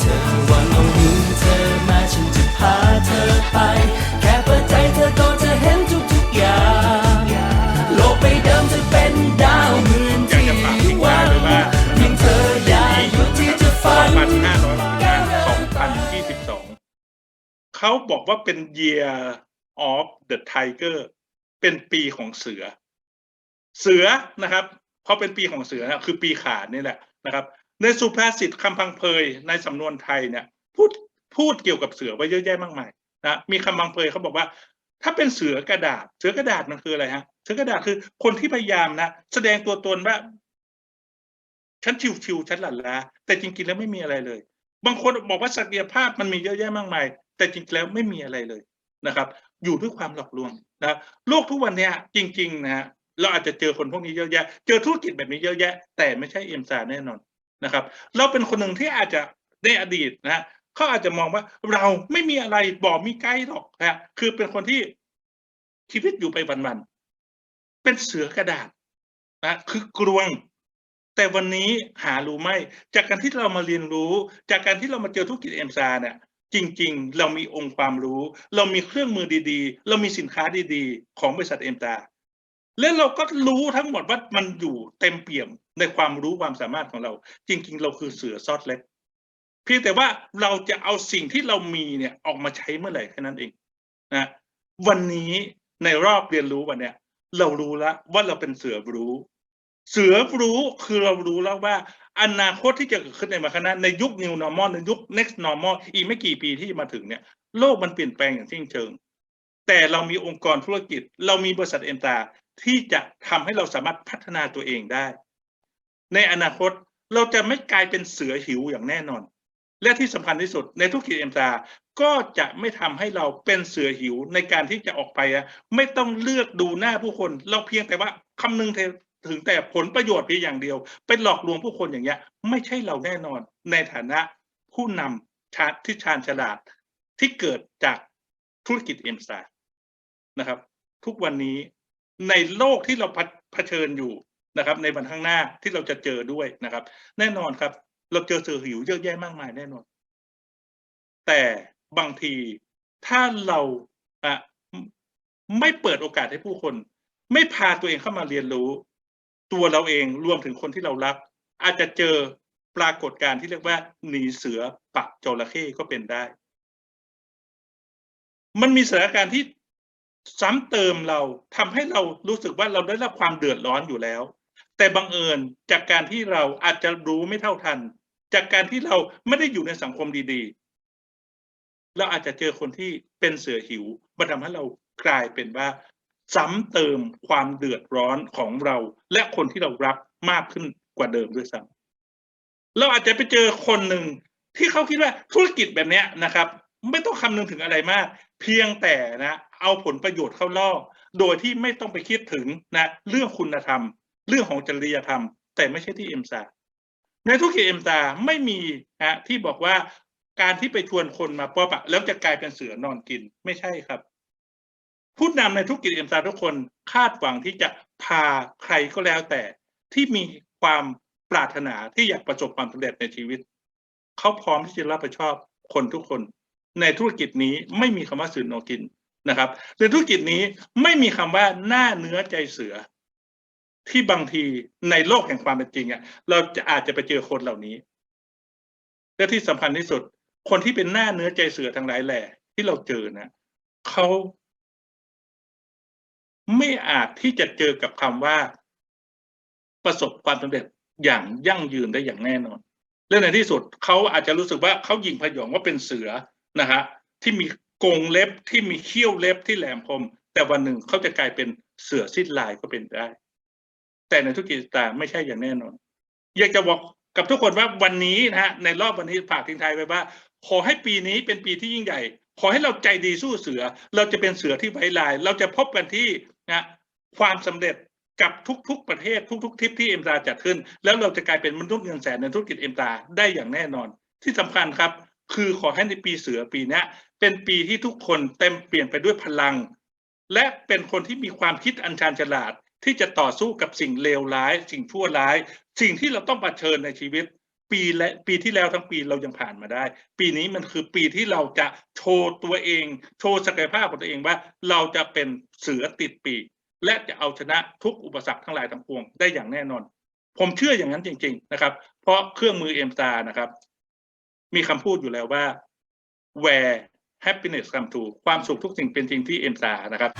เธอวางเอามือเธอมาฉันจะพาเธอไป แค่เปิดใจเธอก็จะเห็นทุกๆอย่างโลกใบเดิมจะเป็นดาวหมื่นที่จะฝากทิ้งท้าว่ายงไว้ว่าเพียงเธออย่าหยุดที่จะฝัน2,500เขาบอกว่าเป็น year of the tiger เป็นปีของเสือ เสือนะครับ เพราะเป็นปีของเสือนะคือปีขาดนี่แหละนะครับ ในสุภาษิตคำพังเพยในสำนวนไทยเนี่ยพูดพูดเกี่ยวกับเสือไว้เยอะแยะมากมายนะมีคำพังเพยเขาบอกว่า ถ้าเป็นเสือกระดาษ เสือกระดาษมันคืออะไรฮะเสือกระดาษคือคนที่พยายามนะแสดงตัวตนว่าฉันชิวๆฉันหลั่นล้าแต่จริงๆแล้วไม่มีอะไรเลย บางคนบอกว่าศักยภาพมันมีเยอะแยะมากมาย แต่จริงๆแล้วไม่มีอะไรเลยนะครับ อยู่ด้วยความหลอกลวงนะโลกทุกวันเนี้ยจริง ๆ นะฮะเราอาจจะเจอคนพวกนี้เยอะแยะ เจอธุรกิจแบบนี้เยอะแยะ แต่ไม่ใช่เอ็มซาแน่นอน นะครับ เราเป็นคนหนึ่งที่อาจจะในอดีตนะฮะเขาอาจจะมองว่าเราไม่มีอะไรบอกมีไกด์หรอกนะคือเป็นคนที่ชีวิตอยู่ไปวันๆเป็นเสือกระดาษนะคือกลวง แต่วันนี้หารู้ไหมจากการที่เรามาเรียนรู้ จากการที่เรามาเจอธุรกิจเอ็มซาเนี่ยจริง ๆ เรามีองค์ความรู้ เรามีเครื่องมือดีๆ เรามีสินค้าดีๆ ของบริษัทเอ็มซาและเราก็รู้ทั้งหมดว่ามันอยู่เต็มเปี่ยม ในความรู้ความสามารถของเรา จริง ๆ เราคือเสือซอดเล็กเพียงแต่ว่าเราจะเอาสิ่งที่เรามีเนี่ยออกมาใช้เมื่อไหร่แค่นั้นเองนะวันนี้ในรอบเรียนรู้วันเนี้ยเรารู้แล้วว่าเราเป็นเสือรู้ เสือรู้คือเรารู้แล้วว่า อนาคตที่จะเกิดขึ้นในมาข้างหน้าในยุค new normal ในยุค next normal อีกไม่กี่ปีที่มาถึงเนี่ยโลกมันเปลี่ยนแปลงอย่างสิ้นเชิง แต่เรามีองค์กรธุรกิจ เรามีบริษัทเอ็มตาที่จะทำให้เราสามารถพัฒนาตัวเองได้ ในอนาคตเราจะไม่กลายเป็นเสือหิวอย่างแน่นอน และที่สำคัญที่สุดในธุรกิจเอ็มตาก็จะไม่ทำให้เราเป็นเสือหิวในการที่จะออกไปอะไม่ต้องเลือกดูหน้าผู้คน เราเพียงแต่ว่าคำนึงถึงแต่ผลประโยชน์เพียงอย่างเดียว เป็นหลอกลวงผู้คนอย่างเงี้ย ไม่ใช่เราแน่นอนในฐานะผู้นำชาติที่ชาญฉลาดที่เกิดจากธุรกิจเอ็มซานะครับ ทุกวันนี้ในโลกที่เราเผชิญอยู่ นะครับ ในวันข้างหน้าที่เราจะเจอด้วยนะครับ แน่นอนครับ เราเจอเสือหิวเยอะแยะมากมายแน่นอน แต่บางทีถ้าเราอะไม่เปิดโอกาสให้ผู้คน ไม่พาตัวเองเข้ามาเรียนรู้ ตัวเราเองรวมถึงคนที่เรารัก อาจจะเจอปรากฏการณ์ที่เรียกว่าหนีเสือปักจระเข้ก็เป็นได้ มันมีสถานการณ์ที่ซ้ำเติมเราทำให้เรารู้สึกว่าเราได้รับความเดือดร้อนอยู่แล้ว แต่บังเอิญจากการที่เราอาจจะรู้ไม่เท่าทัน จากการที่เราไม่ได้อยู่ในสังคมดีๆ เราอาจจะเจอคนที่เป็นเสือหิวมันทำให้เรากลายเป็นว่า ซ้ำเติมความเดือดร้อนของเรา และคนที่เรารักมากขึ้นกว่าเดิมด้วยซ้ำเราอาจจะไปเจอคนหนึ่งที่เขาคิดว่าธุรกิจแบบนี้นะครับ ไม่ต้องคำนึงถึงอะไรมาก เพียงแต่นะ เอาผลประโยชน์เข้าล่อ โดยที่ไม่ต้องไปคิดถึงนะ เรื่องคุณธรรม เรื่องของจริยธรรม แต่ไม่ใช่ที่เอ็มซาในธุรกิจเอ็มซาไม่มีนะที่บอกว่าการที่ไปชวนคนมาปอปะแล้วจะกลายเป็นเสือนอนกินไม่ใช่ครับ ผู้นำในธุรกิจเอ็มซาทุกคนคาดหวังที่จะพาใครก็แล้วแต่ที่มีความปรารถนาที่อยากประสบความสำเร็จในชีวิต เขาพร้อมที่จะรับผิดชอบคนทุกคน ในธุรกิจนี้ไม่มีคำว่าสื่อนอกินนะครับ ในธุรกิจนี้ไม่มีคำว่าหน้าเนื้อใจเสือ ที่บางทีในโลกแห่งความเป็นจริงอะเราจะอาจจะไปเจอคนเหล่านี้ และที่สำคัญที่สุด คนที่เป็นหน้าเนื้อใจเสือทั้งหลายแหล่ที่เราเจอนะเขาไม่อาจที่จะเจอกับคำว่า ประสบความสำเร็จอย่างยั่งยืนได้อย่างแน่นอนและในที่สุดเขาอาจจะรู้สึกว่าเขายิงพยองว่าเป็นเสือนะฮะที่มีกรงเล็บที่มีเขี้ยวเล็บที่แหลมคมแต่วันหนึ่งเขาจะกลายเป็นเสือสิ้นลายก็เป็นได้ แต่ในธุรกิจตาไม่ใช่อย่างแน่นอน อยากจะบอกกับทุกคนว่าวันนี้นะฮะในรอบวันนี้ฝากทิ้งท้ายไว้ว่า ขอให้ปีนี้เป็นปีที่ยิ่งใหญ่ ขอให้เราใจดีสู้เสือ เราจะเป็นเสือที่ไว้ลาย เราจะพบกันที่นะความสำเร็จกับทุกๆประเทศทุกๆทริปที่เอ็มตาจัดขึ้น แล้วเราจะกลายเป็นมนุษย์เงินแสนในธุรกิจเอ็มตาได้อย่างแน่นอน ที่สำคัญครับ คือขอให้ในปีเสือปีนี้เป็นปีที่ทุกคนเต็มเปลี่ยนไปด้วยพลัง และเป็นคนที่มีความคิดอันชาญฉลาด ที่จะต่อสู้กับสิ่งเลวร้าย สิ่งชั่วร้าย สิ่งที่เราต้องเผชิญในชีวิต ปีและปีที่แล้วทั้งปีเรายังผ่านมาได้ ปีนี้มันคือปีที่เราจะโชว์ตัวเอง โชว์ศักยภาพของตัวเองว่า เราจะเป็นเสือติดปีกและจะเอาชนะทุกอุปสรรคทั้งหลายทั้งปวงได้อย่างแน่นอน ผมเชื่ออย่างนั้นจริง ๆ นะครับ เพราะเครื่องมือเอ็มตานะครับ มีคำพูดอยู่แล้วว่า where happiness come to ความสุขทุกสิ่งเป็นจริงที่เอ็มตานะครับ